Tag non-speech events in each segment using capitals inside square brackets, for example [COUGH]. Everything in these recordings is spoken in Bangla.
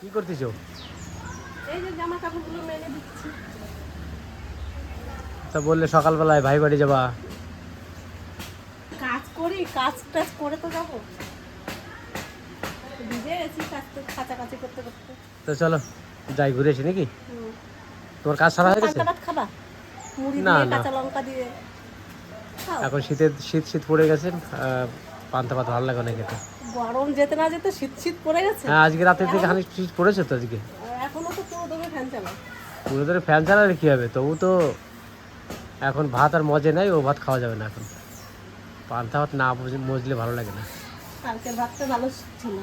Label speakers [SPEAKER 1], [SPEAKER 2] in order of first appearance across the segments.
[SPEAKER 1] কি করতেছো?
[SPEAKER 2] এই যে জামা কাপড়গুলো মেলে দিচ্ছি।
[SPEAKER 1] তা বললে সকালবেলায় ভাই বাড়ি যাবা?
[SPEAKER 2] কাজ করি কাজ টাজ করে তো যাব। ভিজে গেছি কাজ তো কাছাকাছি করতে করতে।
[SPEAKER 1] তো চলো যাই ঘুরে আসি নাকি? কাজ সারা হয়ে গেছে?
[SPEAKER 2] খাবা? মুড়ি
[SPEAKER 1] না,
[SPEAKER 2] দিয়ে কাঁচা লঙ্কা দিয়ে।
[SPEAKER 1] এখন শীতের শীত শীত পড়ে গেছে পান্তা ভাত ভালো লাগে না খেতে।
[SPEAKER 2] গরম যেতে না যেতে শীত শীত পড়ে গেছে।
[SPEAKER 1] হ্যাঁ আজকে রাতের থেকে খানিক শীত পড়েছে তো আজকে।
[SPEAKER 2] এখনও তো পুরো দমে ফ্যান চালা
[SPEAKER 1] পুরো ধরে ফ্যান চালালে কী হবে? তবু তো এখন ভাত আর মজে নাই ও ভাত খাওয়া যাবে না এখন। পান্তা ভাত না মজ- মজলে ভালো লাগে না।
[SPEAKER 2] কালকের ভাতটা ভালো ছিল।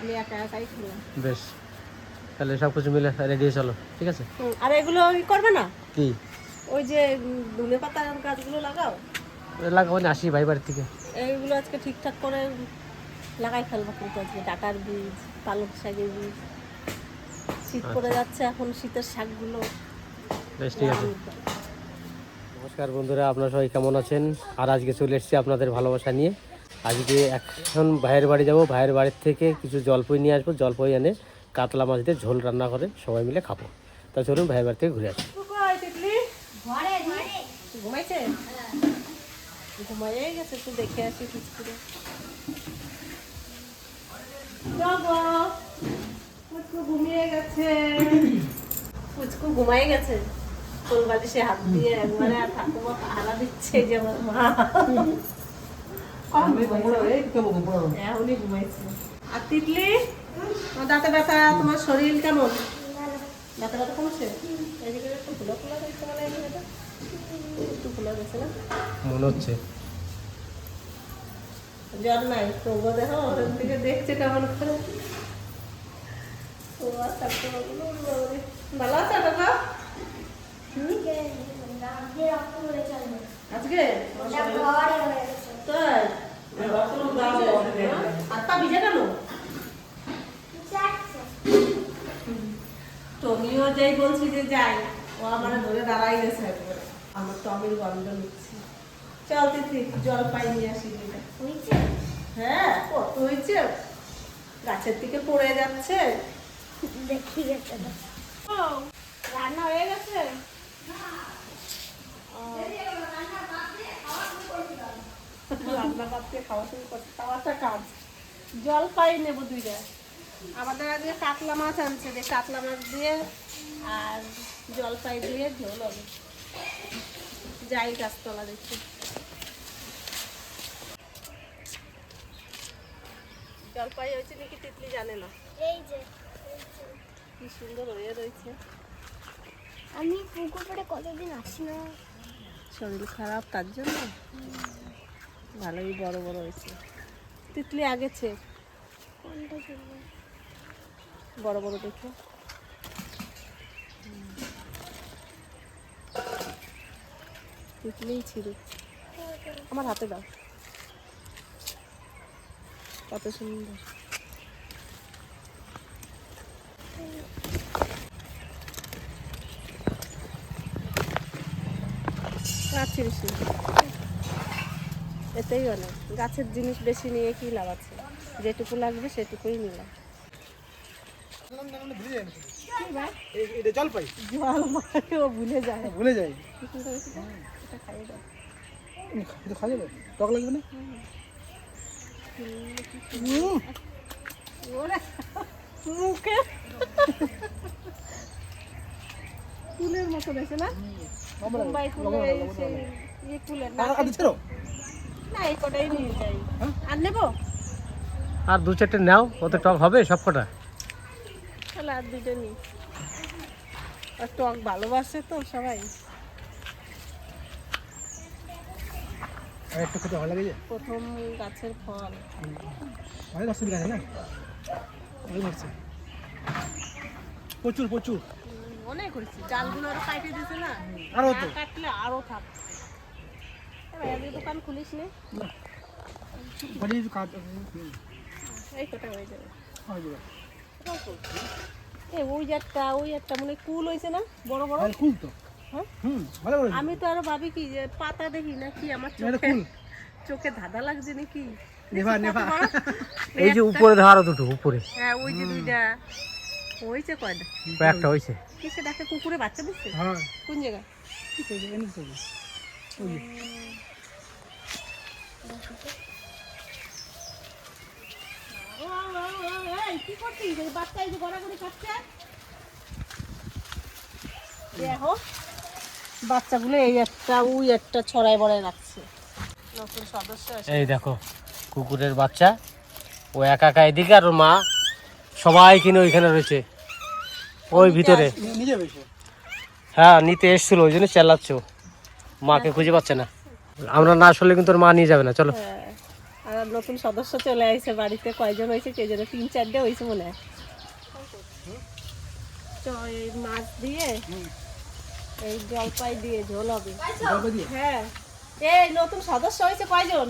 [SPEAKER 2] আমি একা একাই খেলাম।
[SPEAKER 1] বেশ তাহলে সব কিছু মিলে রেডি হয়ে চলো ঠিক আছে?
[SPEAKER 2] আর এগুলো করবে না?
[SPEAKER 1] কি?
[SPEAKER 2] ওই যে ধুলে পাতা গাছগুলো লাগাও?
[SPEAKER 1] লাগাবো না আসি ভাই বাড়ির থেকে
[SPEAKER 2] এইগুলো আজকে ঠিকঠাক করে লাগাই ফেলব কিন্তু আজকে ডাটার বীজ পালক শাকের বীজ। শীত পড়ে যাচ্ছে এখন শীতের শাকগুলো
[SPEAKER 1] বেশ ঠিক আছে। নমস্কার বন্ধুরা আপনারা সবাই কেমন আছেন? আর আজকে চলে এসেছি আপনাদের ভালোবাসা নিয়ে। আজকে এখন ভাইয়ের বাড়ি যাব। ভাইয়ের বাড়ির থেকে কিছু জলপই নিয়ে আসব। জলপই এনে কাতলা মাছ দিয়ে ঝোল রান্না করে সবাই মিলে খাব। তা চলুন ভাইয়ের বাড়ি থেকে ঘুরে আসব
[SPEAKER 2] ঘুমাইছে? ঘুমাইয়ে গেছে একটু দেখে আসি কিছু করে ঘুমিয়ে গেছে পুচকু ঘুমাই গেছে কোল বালিশে হাত দিয়ে একবারে আর ঠাকুমা পাহারা দিচ্ছে যে আমার মা কখন ঘুমাইছে? আর তিতলি দাঁতে ব্যথা তোমার শরীর কেমন ব্যথা ব্যথা কমছে এদিকে একটু খোলা খোলা হয়েছে মানে এই এটা
[SPEAKER 1] মনে হচ্ছে।
[SPEAKER 2] আচ্ছা, তো বাবারে। ভালো আছে বাবা আজকে? তাই? রক্তর দাম বড়, না? হাত পা ভিজে গেল? টমিও যাই বলছি যে যাই ও আমার ধরে দাঁড়াই গেছে একবারে। আমার টমির গন্ধ নিচ্ছি। চল তিথি জল পাই নিয়ে আসি হ্যাঁ কত হয়েছে? গাছের দিকে পড়ে যাচ্ছে।
[SPEAKER 3] দেখি গেছে
[SPEAKER 2] রান্না হয়ে গেছে। রান্না করতে খাওয়া শুরু করছে। তাও একটা কাজ। জল পাই নেব দুইটা। আমাদের আজকে কাতলা মাছ আনছে যে কাতলা মাছ দিয়ে আর জলপাই দিয়ে ঝোল হবে। যাই গাছতলা দেখি। জলপাই হয়েছে নাকি তিতলি জানে না?
[SPEAKER 3] এই যে
[SPEAKER 2] কি সুন্দর হয়ে রয়েছে।
[SPEAKER 3] আমি পুকুর পাড়ে কতদিন আসি না?
[SPEAKER 2] শরীর খারাপ তার জন্য? ভালোই বড় বড় হয়েছে। তিতলি আগেছে বড় বড় দেখে। তিতলিই ছিল। আমার হাতে দাও। কত সুন্দর। বেশি। এতেই অনেক গাছের জিনিস বেশি নিয়ে কি লাভ আছে? যেটুকু লাগবে সেটুকুই নিলাম। ও ভুলে যায়।
[SPEAKER 4] ভুলে যাই
[SPEAKER 2] না? খাইয়ে দাও।
[SPEAKER 4] এটা খাওয়া যাবে? টক লাগবে না?
[SPEAKER 2] মুখে। ফুলের মতো দেখে না? মুম্বাই ফুলের এই ইয়ে ফুলের না
[SPEAKER 4] আর
[SPEAKER 2] না এই কটাই নিয়ে যাই। আর নেব?
[SPEAKER 1] আর দু চারটে নাও ওতে টক হবে সব কটা?
[SPEAKER 2] তাহলে আর দুটো নিই। আর টক ভালোবাসে তো সবাই।
[SPEAKER 4] একটু খেতে ভালো লাগে যে?
[SPEAKER 2] প্রথম গাছের ফল।
[SPEAKER 4] গাছে না? প্রচুর প্রচুর।
[SPEAKER 2] অনেক হয়েছে। আরও কাটে দিছে না?
[SPEAKER 4] আরও তো।
[SPEAKER 2] কাটলে আরও থাক। দোকান খুলিস নে।
[SPEAKER 4] কাজ
[SPEAKER 2] এই কটা হয়ে যাবে।
[SPEAKER 4] হয়ে যাবে।
[SPEAKER 2] ওই একটা ওই একটা মানে কুল হয়েছে না? বড় বড়?
[SPEAKER 4] কুল তো।
[SPEAKER 2] হ্যাঁ?
[SPEAKER 4] ভালো করে
[SPEAKER 2] আমি তো আরও ভাবি কি যে পাতা দেখি না কি আমার চোখে চোখে ধাঁধা লাগছে নাকি?
[SPEAKER 4] Neva Neva. [LAUGHS]
[SPEAKER 1] এই যে উপরে ধারো দুটো উপরে।
[SPEAKER 2] হ্যাঁ ওই যে দুইটা। হয়েছে কয়টা?
[SPEAKER 1] কয়েকটা হয়েছে।
[SPEAKER 2] কিসে ডাকে কুকুরে বাচ্চা দিচ্ছে?
[SPEAKER 4] হ্যাঁ।
[SPEAKER 2] কোন জায়গায়
[SPEAKER 4] তো ওই
[SPEAKER 2] কি করছিস? বাচ্চা এই যে গড়াগড়ি খাচ্ছে দেখো। বাচ্চাগুলো এই একটা ওই একটা ছড়াই বড়াই রাখছে। নতুন সদস্য
[SPEAKER 1] এই দেখো কুকুরের বাচ্চা। ও একা একা এদিকে আর ওর মা সবাই কিনে ওইখানে রয়েছে। ওই ভিতরে। হ্যাঁ নিতে এসছিল ওই জন্য চেল্লাচ্ছ। মাকে খুঁজে পাচ্ছে না। আমরা না আসলে কিন্তু ওর মা নিয়ে যাবে না চলো।
[SPEAKER 2] হ্যাঁ, আর নতুন সদস্য চলে আসছে বাড়িতে কয়জন হয়েছে কে জানে তিন চারটে হয়েছে মনে হয়। মাছ দিয়ে এই জলপাই দিয়ে ঝোল হবে। হ্যাঁ। এই নতুন সদস্য হয়েছে কয়জন?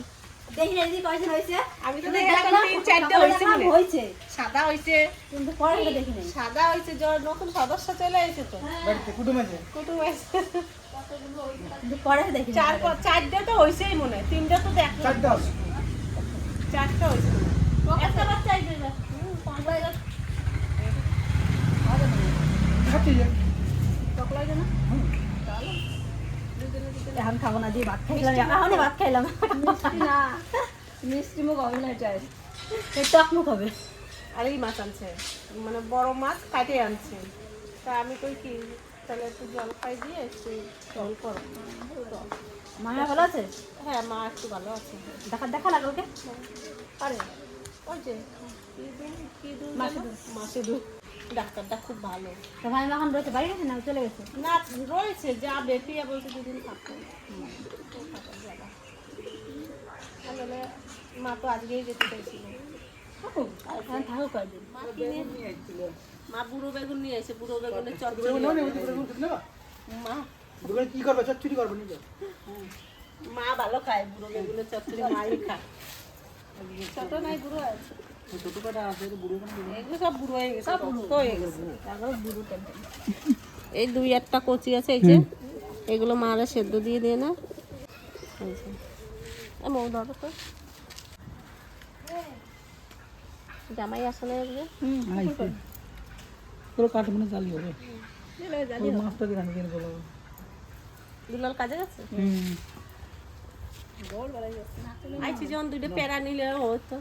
[SPEAKER 3] দেখি না দিদি কয়জন হয়েছে?
[SPEAKER 2] আমি তো দেখলাম তিন চারটে হয়েছে
[SPEAKER 3] হয়েছে।
[SPEAKER 2] সাদা হয়েছে।
[SPEAKER 3] কিন্তু পরে দেখি নাই।
[SPEAKER 2] সাদা হয়েছে জ- নতুন সদস্য চলে এসেছে তো।
[SPEAKER 4] কুটুম আছে?
[SPEAKER 2] কুটুম এসেছে।
[SPEAKER 3] কিন্তু পরে দেখি
[SPEAKER 2] চার চারটে তো হয়েছেই মনে হয়। তিনটে তো দেখলাম। চারটে হয়েছে।
[SPEAKER 3] একটা বাচ্চা পাঁচ
[SPEAKER 4] খাচ্ছি
[SPEAKER 2] চকলাই দে না?
[SPEAKER 3] এখন খাব না দিয়ে ভাত খাইলাম এখনই ভাত খাইলাম। না। মিষ্টি মুখ হবে না এটা এই টক মুখ হবে।
[SPEAKER 2] আর এই মাছ আনছে। মানে বড় মাছ কাটে আনছে। তা আমি কই কি তাহলে একটু জলপাই দিয়ে একটু জল করো।
[SPEAKER 3] মায়া ভালো আছে?
[SPEAKER 2] হ্যাঁ মা একটু ভালো আছে।
[SPEAKER 3] দেখা দেখা লাগল ওকে?
[SPEAKER 2] পারে ওই যে কি দুধ কি দুধ
[SPEAKER 3] মাসে?
[SPEAKER 2] মাসে দুধ ডাক্তারটা খুব ভালো।
[SPEAKER 3] তো ভাই এখন রয়েছে বাড়ি গেছে না? চলে গেছে?
[SPEAKER 2] না রয়েছে যা বেটিয়া বলছে দুদিন। তাহলে মা তো আজকেই যেতে চাইছিল।
[SPEAKER 3] কয়দিন।
[SPEAKER 2] মা বুড়ো বেগুন নিয়ে এসে বুড়ো বেগুনের চচ্চড়ি মা।
[SPEAKER 4] কি করবে? চচ্চড়ি করবে নিজে?
[SPEAKER 2] মা ভালো খায় বুড়ো বেগুনের চচ্চড়ি মাই খায়। ছোট নাই বুড়ো আছে।
[SPEAKER 4] ছোট কাটা আছে বুড়ো
[SPEAKER 2] এগুলো সব বুড়ো হয়ে গেছে রক্ত হয়ে গেছে। এখন বুড়ো এই দুই একটা কচি আছে এই যে। এগুলো মারে সেদ্ধ দিয়ে দিয়ে না। মৌ ধরো তো। জামাই আসলে
[SPEAKER 4] পুরো কাঠ মনে হবে। মাছটা দিয়ে
[SPEAKER 2] দুলাল কাজে গেছে
[SPEAKER 4] হুম।
[SPEAKER 2] আইছি যখন দুইটা পেড়া নিলে হতো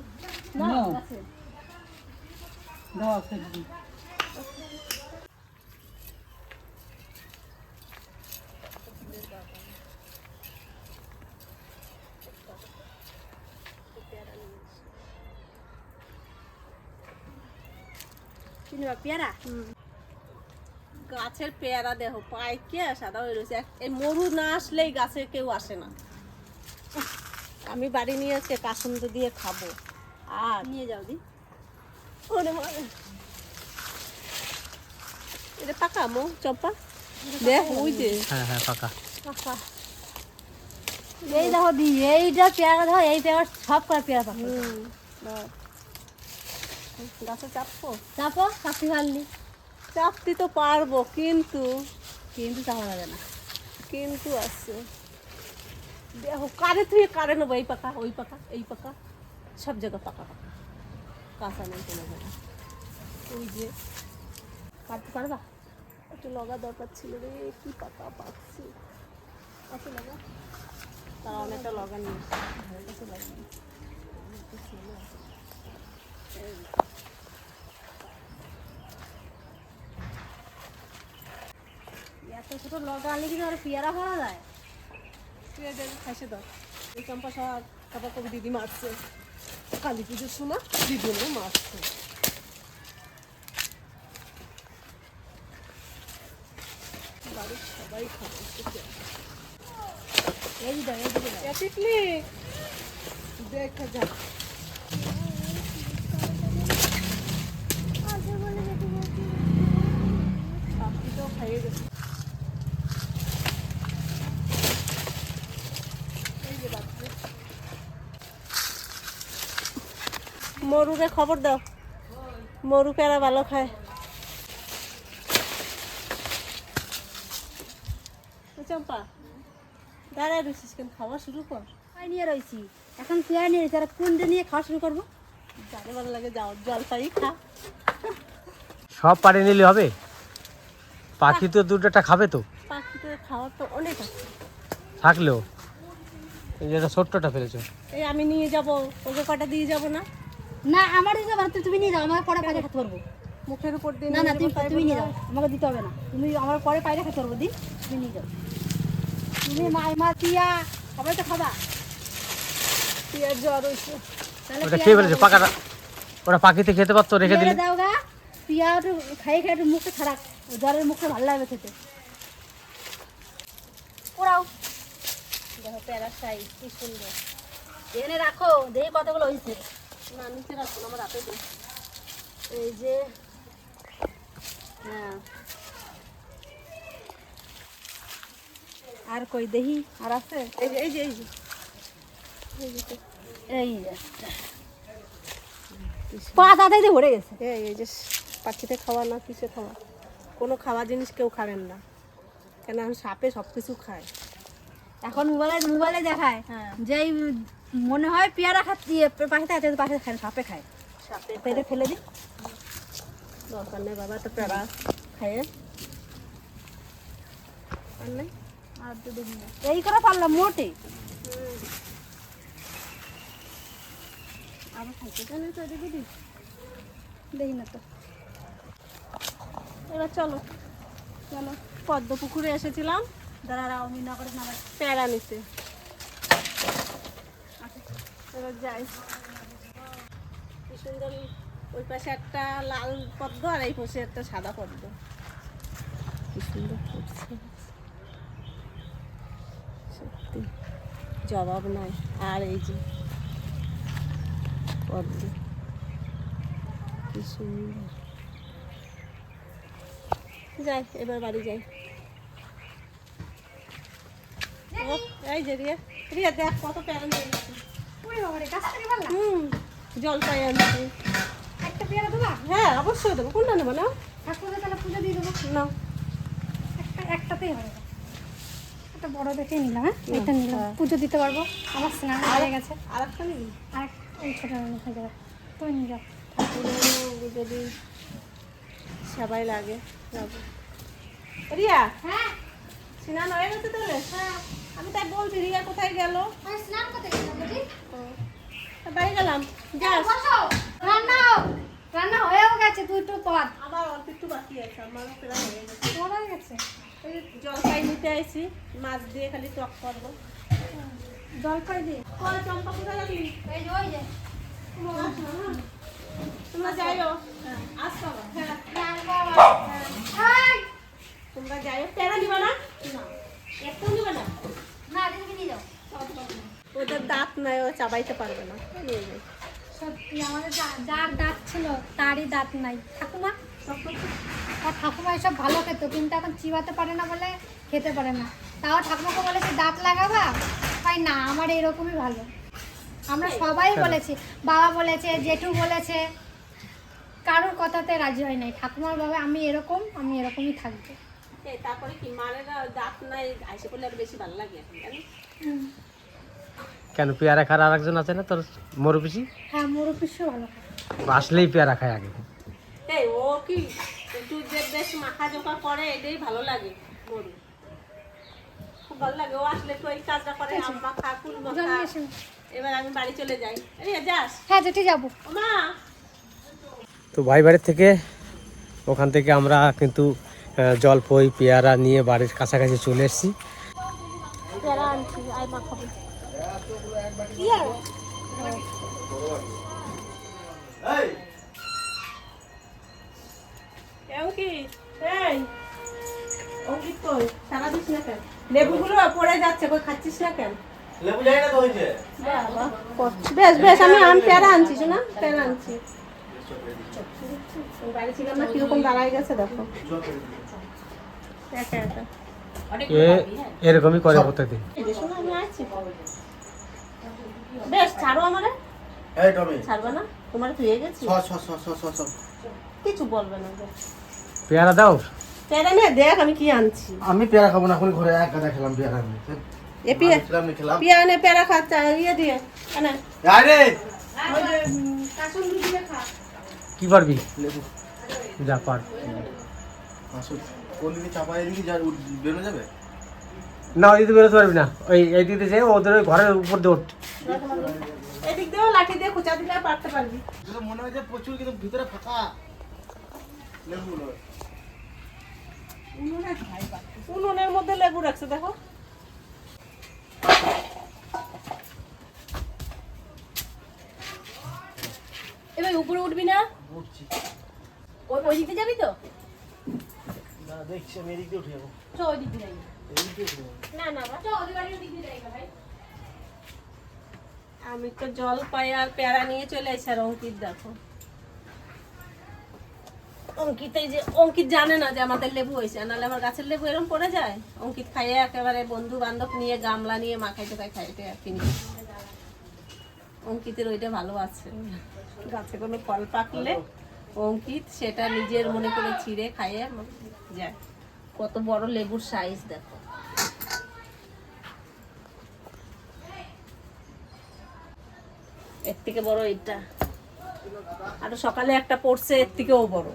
[SPEAKER 3] পেয়ারা?
[SPEAKER 2] গাছের পেয়ারা দেহ পাইকে সাদা হয়ে রয়েছে। এই মরু না আসলেই গাছে কেউ আসে না। আমি বাড়ি নিয়ে এসে কাসুন্দ দিয়ে খাব। আর
[SPEAKER 3] নিয়ে যাও দি।
[SPEAKER 2] ওরে। এটা পাকা মো? চম্পা? দেখ ওই যে।
[SPEAKER 1] হ্যাঁ হ্যাঁ পাকা।
[SPEAKER 2] পাকা।
[SPEAKER 3] এই দেখো দি এইটা পেয়ারা দেখো এই পেয়ারা সব করে পেয়ারা
[SPEAKER 2] হুম। গাছে
[SPEAKER 3] চাপো চাপি পারলি।
[SPEAKER 2] চাপতে তো পারব কিন্তু
[SPEAKER 3] কিন্তু চাপা যাবে না।
[SPEAKER 2] কিন্তু আছে। কারে তুই, কারে নেব? এই পাকা ওই পাকা এই পাকা সব জায়গা পাকা পাকা। কাঁচা নেই কোনো জায়গা। ওই যে,
[SPEAKER 3] কাটতে পারবা?
[SPEAKER 2] একটু লগা দরকার ছিল রে, কি পাকা পাচ্ছি কত লগা? তারা অনেকটা লগা নিয়ে এসেছে। লগা।
[SPEAKER 3] এত ছোট লগা আনলে কিন্তু আর পেয়ারা করা যায়?
[SPEAKER 2] এদের খাইছে দাও এই চম্পা সব কাপা কবি দিদি মারছে কালী পুজোর সময় বিভিন্ন মারছে বাড়ির সবাই খাবে
[SPEAKER 3] এই
[SPEAKER 2] দেখা যাক পাখিটাও খাইয়ে গেছে এই যে বাচ্চা। মরুকে খবর দাও। মরু পেরা ভালো খায়। চম্পা দাঁড়ায় রয়েছিস কেন? খাওয়া শুরু কর।
[SPEAKER 3] নিয়ে রয়েছি এখন পেয়ারা নিয়ে এসে আর কোনটা নিয়ে খাওয়া শুরু করব?
[SPEAKER 2] যাকে ভালো লাগে যাও জলপাই খা।
[SPEAKER 1] সব পাড়ে নিলে হবে? পাখি তো দুটোটা খাবে তো?
[SPEAKER 2] পাখিতে খাওয়ার তো অনেক আছে।
[SPEAKER 1] থাকলেও। এই যে এটা ছোট্টটা ফেলেছো।
[SPEAKER 2] এই আমি নিয়ে যাব ওকে কটা দিয়ে যাব না?
[SPEAKER 3] না আমার দিতে পারো তুমি নিয়ে যাও আমার পরে পায়রা খেতে পারব।
[SPEAKER 2] মুখের উপর দিয়ে
[SPEAKER 3] না না তুমি তুমি নিয়ে যাও আমাকে দিতে হবে না। তুমি আমার পরে পায়রা খেতে পারব দিন তুমি নিয়ে যাও। তুমি মাই মা তিয়া সবাই তো খাবা।
[SPEAKER 2] পিয়ার জ্বর হয়েছে
[SPEAKER 1] ওটা খেয়ে ফেলেছো পাকাটা ওটা পাখিতে খেতে পারতো রেখে দিলে?
[SPEAKER 3] দাও গা। পিয়া একটু খাই খাই একটু মুখে খারাপ জ্বরের মুখে ভালো লাগবে খেতে। ওরাও।
[SPEAKER 2] দেখো প্যারা সাইজ কি সুন্দর।
[SPEAKER 3] এনে রাখো দেখি কতগুলো হয়েছে
[SPEAKER 2] না নিচে রাখুন আমার হাতে
[SPEAKER 3] এই যে হ্যাঁ
[SPEAKER 2] আর কই দেহি? আর আছে? এই যে এই যে এই যে।
[SPEAKER 3] এই যে। পাতা দিয়ে ভরে গেছে।
[SPEAKER 2] এই এই যে পাখিতে খাওয়া না কিসে খাওয়া? কোনো খাওয়া জিনিস কেউ খাবেন না। কেন সাপে সব কিছু খায়
[SPEAKER 3] এখন মোবাইলে মোবাইলে দেখায়।
[SPEAKER 2] হ্যাঁ।
[SPEAKER 3] মনে হয় পেয়ারা খাচ্ছি পাখিতে আছে পাখিতে খায় সাপে খায়।
[SPEAKER 2] সাপে
[SPEAKER 3] এটা ফেলে দিই
[SPEAKER 2] দরকার নেই বাবা তো প্যারা খায় আর।
[SPEAKER 3] এই করে পারলাম মোটে। আবার খাইতে তো দেখি দেখি না তো।
[SPEAKER 2] এবার চলো চলো। পদ্ম পুকুরে এসেছিলাম।
[SPEAKER 3] দাঁড়া আমি না করে না
[SPEAKER 2] প্যারা নিতে। যাই। কি সুন্দর ওই পাশে একটা লাল আর এই পাশে একটা সাদা কি সুন্দর সত্যি, জবাব নাই। আর এই যে পদ্ম। কি সুন্দর। যাই, এবার বাড়ি যাই। এই যে রিয়া। রিয়া দেখ কত প্যারেন্ট জলপাই আনছি
[SPEAKER 3] একটা পেয়ারা দেবা?
[SPEAKER 2] হ্যাঁ অবশ্যই দেবো। কোনটা নেব না
[SPEAKER 3] ঠাকুরকে তাহলে পুজো দিয়ে দেবো।
[SPEAKER 2] না
[SPEAKER 3] একটা একটাতেই হবে। একটা বড় দেখে নিলাম হ্যাঁ? এটা নিলাম। পুজো দিতে পারব? আমার স্নান হয়ে গেছে।
[SPEAKER 2] আর একটা নিবি?
[SPEAKER 3] আর এই ছোটো হয়ে যাবে। তুমি নিয়ে যাও।
[SPEAKER 2] ঠাকুরের যদি সবাই লাগে। যাব। রিয়া
[SPEAKER 3] হ্যাঁ।
[SPEAKER 2] স্নান হয়ে গেছে তাহলে? হ্যাঁ। আমি তাই বলছি রিয়া কোথায় গেল?
[SPEAKER 3] স্নান করতে
[SPEAKER 2] বাড়ি গেলাম। যাস।
[SPEAKER 3] রান্না রান্না হয়েও গেছে তুই একটু পদ।
[SPEAKER 2] আমার অল্প একটু বাকি আছে আমারও প্রায় হয়ে গেছে
[SPEAKER 3] হয়ে গেছে।
[SPEAKER 2] ওই জলপাই নিতে আইছি মাছ দিয়ে খালি টক করব।
[SPEAKER 3] জলপাই দিয়ে?
[SPEAKER 2] কয় চম্পা কোথায় গেলি?
[SPEAKER 3] এই যে ওই যে।
[SPEAKER 2] তোমরা যাইও। আসো আবার। হ্যাঁ।
[SPEAKER 3] এই!
[SPEAKER 2] তোমরা যাইও। প্যারা নিবা না? না। ওদের দাঁত নাই ও চাবাইতে পারবে না। নিয়ে যাই
[SPEAKER 3] সত্যি আমাদের যার দাঁত ছিল তারই দাঁত নাই। ঠাকুমা আর ঠাকুমা এসব ভালো খেত কিন্তু এখন চিবাতে পারে না বলে খেতে পারে না। তাও ঠাকুমাকে বলেছে দাঁত লাগাবা? তাই না আমার এরকমই ভালো। আমরা সবাই বলেছি বাবা বলেছে জেঠু বলেছে কারোর কথাতে রাজি হয় নাই। ঠাকুমার বাবা আমি এরকম আমি এরকমই থাকব।
[SPEAKER 2] তারপরে কি মারের দাঁত নাই আইসে আর বেশি ভালো লাগে এখন
[SPEAKER 1] কেন পেয়ারা খার আর একজন আছে না তোর মরুপিসি
[SPEAKER 3] হ্যাঁ ভালো
[SPEAKER 1] আসলেই পেয়ারা খায় আগে।
[SPEAKER 2] এই ও কি? একটু যে বেশ মাখা জোকা করে এটাই ভালো লাগে গরু। খুব ভালো লাগে ও আসলে একটু এই কাজটা করে কুল মাখা এবার আমি বাড়ি চলে যাই। যাস।
[SPEAKER 3] হ্যাঁ জেঠি যাব।
[SPEAKER 2] মা।
[SPEAKER 1] তো ভাই বাড়ির থেকে ওখান থেকে আমরা কিন্তু জলপই পেয়ারা নিয়ে বাড়ির কাছাকাছি চলে এসেছি।
[SPEAKER 2] পেয়ারা আনছি আই মাখাবো কি আর কি এই অঙ্কিত কই? সারা দিস না কেন? লেবুগুলো পড়ে যাচ্ছে কই খাচ্ছিস না কেন?
[SPEAKER 5] লেবু যাই না তো হয়েছে।
[SPEAKER 2] বেশ বেশ আমি আম পেয়ারা আনছি শোনা? পেয়ারা আনছি। বাড়ি ছিলাম না কীরকম দাঁড়ায় গেছে দেখো।
[SPEAKER 1] এরকমই করে
[SPEAKER 2] বেশ ছাড়ো আমারে।
[SPEAKER 5] এই টমি।
[SPEAKER 2] ছাড়বে না? তোমার ধুয়ে গেছি।
[SPEAKER 5] ছ ছ ছ ছ ছ ছ
[SPEAKER 2] কিছু বলবে না
[SPEAKER 1] পেয়ারা দাও।
[SPEAKER 2] পেয়ারা নিয়ে দেখ আমি কি আনছি।
[SPEAKER 5] আমি পেয়ারা খাব না এখন ঘরে এক গাদা খেলাম পেয়ারা আমি
[SPEAKER 2] এ পিয়া
[SPEAKER 5] খেলাম নি খেলাম।
[SPEAKER 2] পিয়া এনে পেয়ারা খাচ্ছে ইয়ে দিয়ে।
[SPEAKER 5] আরে
[SPEAKER 2] দিয়ে খা।
[SPEAKER 1] কি পারবি?
[SPEAKER 5] লেবু।
[SPEAKER 1] যা পার।
[SPEAKER 5] আসুন কোন দিকে চাপা এদিকে যা বেরোনো যাবে?
[SPEAKER 1] না ওই দিকে বেরোতে পারবি না। ওই এই দিকে যে ওদের ওই ঘরের উপর দিয়ে ওঠ
[SPEAKER 2] এদিক দিয়েও লাঠি দিয়ে খুঁচা দিলে পারতে পারবি।
[SPEAKER 5] মনে হয় যে প্রচুর কিন্তু ভিতরে ফাঁকা। লেবুগুলো
[SPEAKER 2] উনুনের মধ্যে লেবু রাখছে দেখো।
[SPEAKER 3] এবার উপরে উঠবি না?
[SPEAKER 5] উঠছি।
[SPEAKER 3] ওই ওই দিকে যাবি তো?
[SPEAKER 5] না দেখছি আমি এদিক দিয়ে উঠে যাব।
[SPEAKER 3] চ ওই দিকে যাই।
[SPEAKER 5] এদিক দিয়ে উঠে যাব।
[SPEAKER 2] না না বা।
[SPEAKER 3] চ ওই বাড়ির দিকে যাই ভাই
[SPEAKER 2] আমি তো জল পাই আর পেয়ারা নিয়ে চলে এসে আর অঙ্কিত দেখো। অঙ্কিত এই যে অঙ্কিত জানে না যে আমাদের লেবু হয়েছে নাহলে আমার গাছের লেবু এরকম পড়ে যায়? অঙ্কিত খাইয়ে একেবারে বন্ধু বান্ধব নিয়ে গামলা নিয়ে মাখাইতে খাই খাইতে আর কিনি অঙ্কিতের ওইটা ভালো আছে। গাছে কোনো ফল পাকলে অঙ্কিত সেটা নিজের মনে করে ছিঁড়ে খাইয়ে যায় কত বড় লেবুর সাইজ দেখো। এর থেকে বড় এটা। আর সকালে একটা পড়ছে এর থেকেও বড়।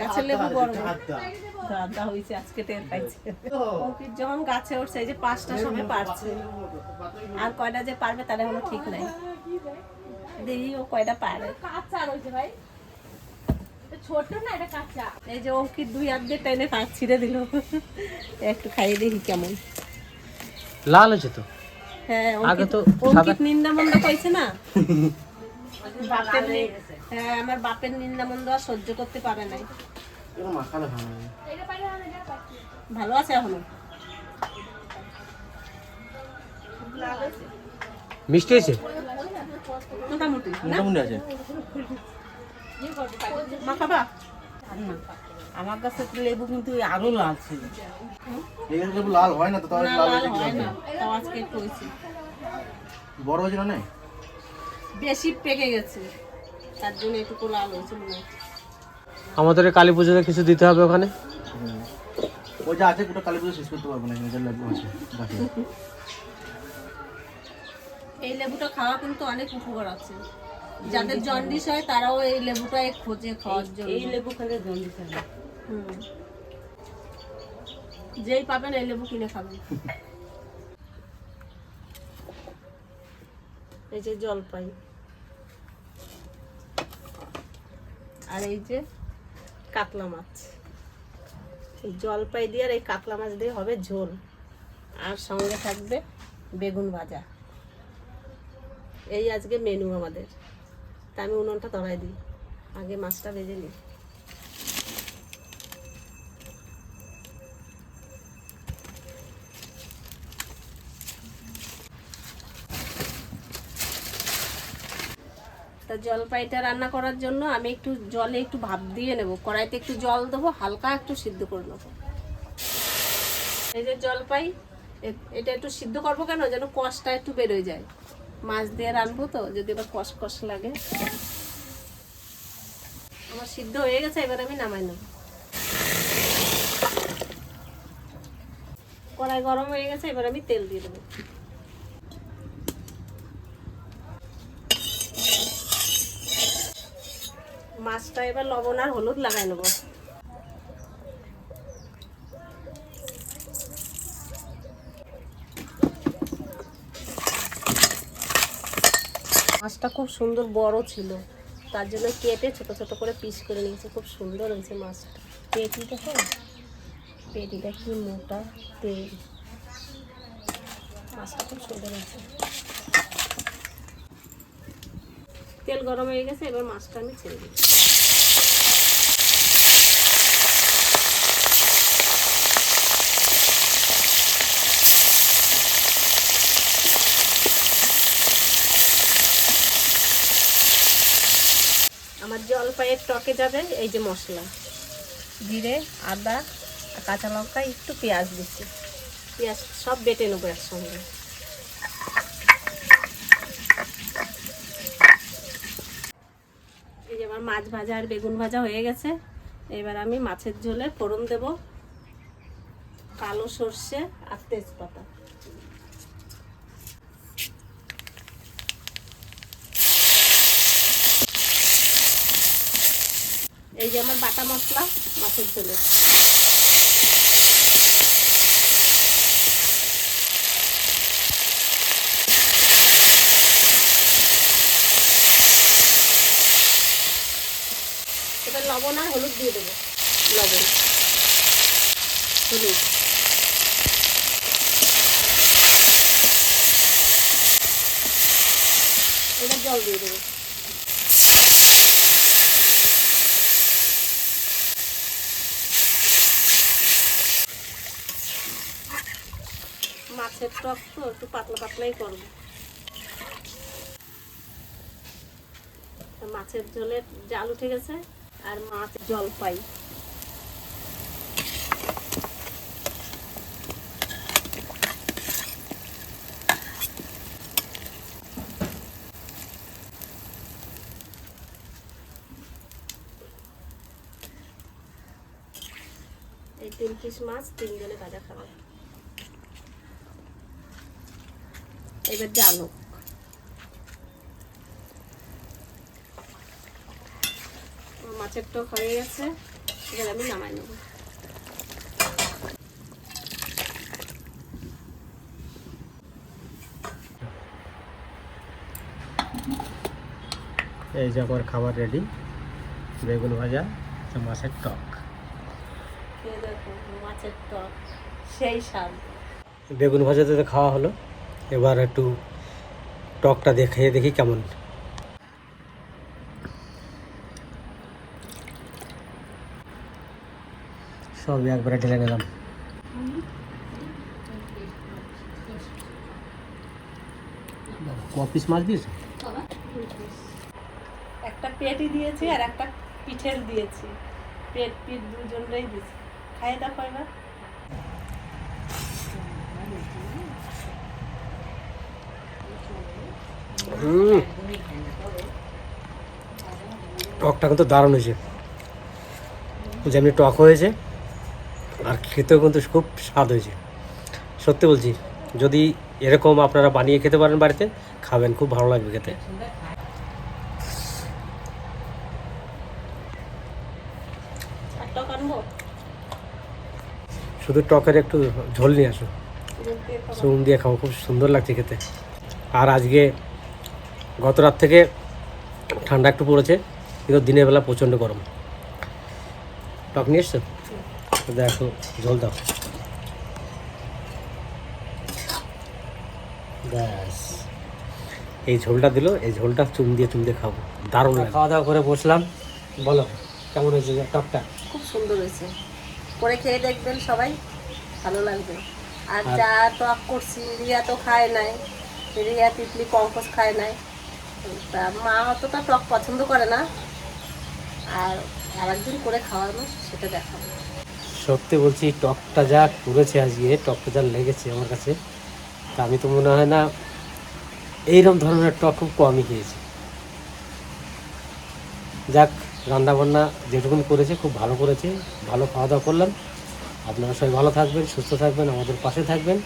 [SPEAKER 2] গাছের লেবু বড়। দাদা হয়েছে আজকে টের পাইছে। যখন গাছে উঠছে এই যে পাঁচটা সময় পারছে। আর কয়টা যে পারবে তার এখনও ঠিক নাই। দেখি ও কয়টা পারে?
[SPEAKER 3] কাঁচা রয়েছে ভাই। ছোট না এটা কাঁচা।
[SPEAKER 2] এই যে অঙ্কিত দুই হাত দিয়ে টেনে পাঁচ ছিঁড়ে দিল। একটু খাইয়ে দেখি কেমন।
[SPEAKER 1] লাল হয়েছে তো?
[SPEAKER 2] হ্যাঁ
[SPEAKER 1] আগে তো
[SPEAKER 2] অঙ্কিত নিন্দা মন্দা কইছে না? বাপের হ্যাঁ আমার বাপের নিন্দা মন্দ আর সহ্য করতে পারে নাই।
[SPEAKER 5] ভালো
[SPEAKER 2] আছে এখনও?
[SPEAKER 1] মিষ্টি
[SPEAKER 2] মোটামুটি
[SPEAKER 5] মোটামুটি আছে।
[SPEAKER 2] মাখাবা?
[SPEAKER 6] আমার কাছে তো লেবু কিন্তু আরও লাল ছিল।
[SPEAKER 5] লেবু লাল হয় না তো তাহলে লাল
[SPEAKER 2] হয় না। তাও আজকে একটু হয়েছে।
[SPEAKER 5] বড় হয়েছে না
[SPEAKER 2] বেশি পেকে গেছে। তার জন্য একটু লাল হয়েছে মনে
[SPEAKER 1] আমাদের কালী পুজোতে কিছু দিতে হবে ওখানে?
[SPEAKER 5] ওই যা আছে গোটা কালী পুজো শেষ করতে পারব না এখানে লেবু আছে
[SPEAKER 2] এই লেবুটা খাওয়া কিন্তু অনেক উপকার আছে। যাদের জন্ডিস হয় তারাও এই লেবুটা খোঁজে খাওয়ার জন্য।
[SPEAKER 6] এই লেবু খেলে জন্ডিস হয় না।
[SPEAKER 2] হুম। যেই পাবেন এই লেবু কিনে খাবেন। এই যে জলপাই। আর এই যে? কাতলা মাছ। এই জলপাই দিয়ে আর এই কাতলা মাছ দিয়ে হবে ঝোল। আর সঙ্গে থাকবে বেগুন ভাজা। এই আজকে মেনু আমাদের। তা আমি উনুনটা ধরাই দিই। আগে মাছটা ভেজে নিই। তা জলপাইটা রান্না করার জন্য আমি একটু জলে একটু ভাপ দিয়ে নেব। কড়াইতে একটু জল দেবো, হালকা একটু সিদ্ধ করে নেব। এই যে জলপাই এটা একটু সিদ্ধ করব কেন? যেন কষটা একটু বেরোয় যায়। মাছ দিয়ে রানবো তো, যদি এবার কষ লাগে। আমার সিদ্ধ হয়ে গেছে, এবার আমি নামাই নেব। কড়াই গরম হয়ে গেছে, এবার আমি তেল দিয়ে দেবো। মাছটা এবার লবণ আর হলুদ লাগাই নেব। মাছটা খুব সুন্দর বড় ছিল। তার জন্য কেটে ছোট ছোট করে পিস করে নিয়েছে। খুব সুন্দর হয়েছে মাছটা। পেটি দেখো পেটিটা কি মোটা তেল। মাছটা খুব সুন্দর হয়েছে। তেল গরম হয়ে গেছে, এবার মাছটা আমি ছেড়ে দিই জলপাইয়ের টকে যাবে এই যে মশলা। জিরে, আদা, আর কাঁচা লঙ্কা, একটু পেঁয়াজ দিচ্ছি। পেঁয়াজ সব বেটে নেব একসঙ্গে। এই যে আমার মাছ ভাজা আর বেগুন ভাজা হয়ে গেছে। এবার আমি মাছের ঝোলে ফোড়ন দেব। কালো সর্ষে আর তেজপাতা। এই যে আমার বাটা মশলা, মাছের ঝোলে। এবার লবণ আর হলুদ দিয়ে দেবো। লবণ। হলুদ। এবার জল দিয়ে দেবো। মাছের টক তো একটু পাতলা পাতলাই করব। মাছের ঝোলের জাল উঠে গেছে, আর মাছ জল পাই। এই তিন পিস মাছ তিন জনে ভাজা খাবার এবার জানো আমার মাছের টক হয়ে গেছে এবার আমি নামাই নেব।
[SPEAKER 1] এই যে আমার খাবার রেডি বেগুন ভাজা মাছের টক।
[SPEAKER 2] মাছের টক সেই স্বাদ।
[SPEAKER 1] বেগুন ভাজাতে তো খাওয়া হলো। এবার একটু টকটা দেখে দেখি কেমন। সব একবারে ঢেলে নিলাম। ক পিস মাছ দিয়েছে?
[SPEAKER 2] একটা পেটি দিয়েছি আর একটা পিঠের দিয়েছি। পেট পিঠ দুজনটাই দিয়েছি। খাই দেখো এবার।
[SPEAKER 1] হুম। টকটা কিন্তু দারুণ হয়েছে। যেমনি টক হয়েছে আর খেতেও কিন্তু খুব স্বাদ হয়েছে। সত্যি বলছি যদি এরকম আপনারা বানিয়ে খেতে পারেন বাড়িতে খাবেন খুব ভালো লাগবে খেতে। শুধু টকের একটু ঝোল নিয়ে আসো।
[SPEAKER 2] খাব।
[SPEAKER 1] চুন দিয়ে খাও খুব সুন্দর লাগছে খেতে। আর আজকে গত রাত থেকে ঠান্ডা একটু পড়েছে কিন্তু দিনের বেলা প্রচণ্ড গরম। টক নিয়ে এসছো? দেখো জল দাও। ব্যাস। এই ঝোলটা দিল এই ঝোলটা চুম দিয়ে চুম দিয়ে খাব। দারুণ। খাওয়া দাওয়া করে বসলাম। বলো কেমন হয়েছে টকটা?
[SPEAKER 2] খুব সুন্দর হয়েছে। করে খেয়ে দেখবেন সবাই ভালো লাগবে। আর
[SPEAKER 1] আর-
[SPEAKER 2] যা টক করছি রিয়া তো খায় নাই। রিয়া তিতলি পঙ্কজ খায় নাই। তা মা অতটা টক পছন্দ করে না। আর আরেকদিন করে খাওয়ানো সেটা দেখাবো।
[SPEAKER 1] সত্যি বলছি, টকটা যা করেছে আজকে, টকটা যা লেগেছে আমার কাছে, তা আমি তো মনে হয় না এইরকম ধরনের টক খুব কমই খেয়েছি। যাক রান্না বান্না যেটুকুন করেছে, খুব ভালো করেছে, ভালো খাওয়া দাওয়া করলাম। আপনারা সবাই ভালো থাকবেন, সুস্থ থাকবেন, আমাদের পাশে থাকবেন।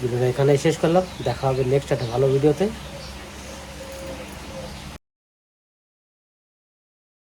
[SPEAKER 1] ভিডিওটা এখানেই শেষ করলাম, দেখা হবে নেক্সট একটা ভালো ভিডিওতে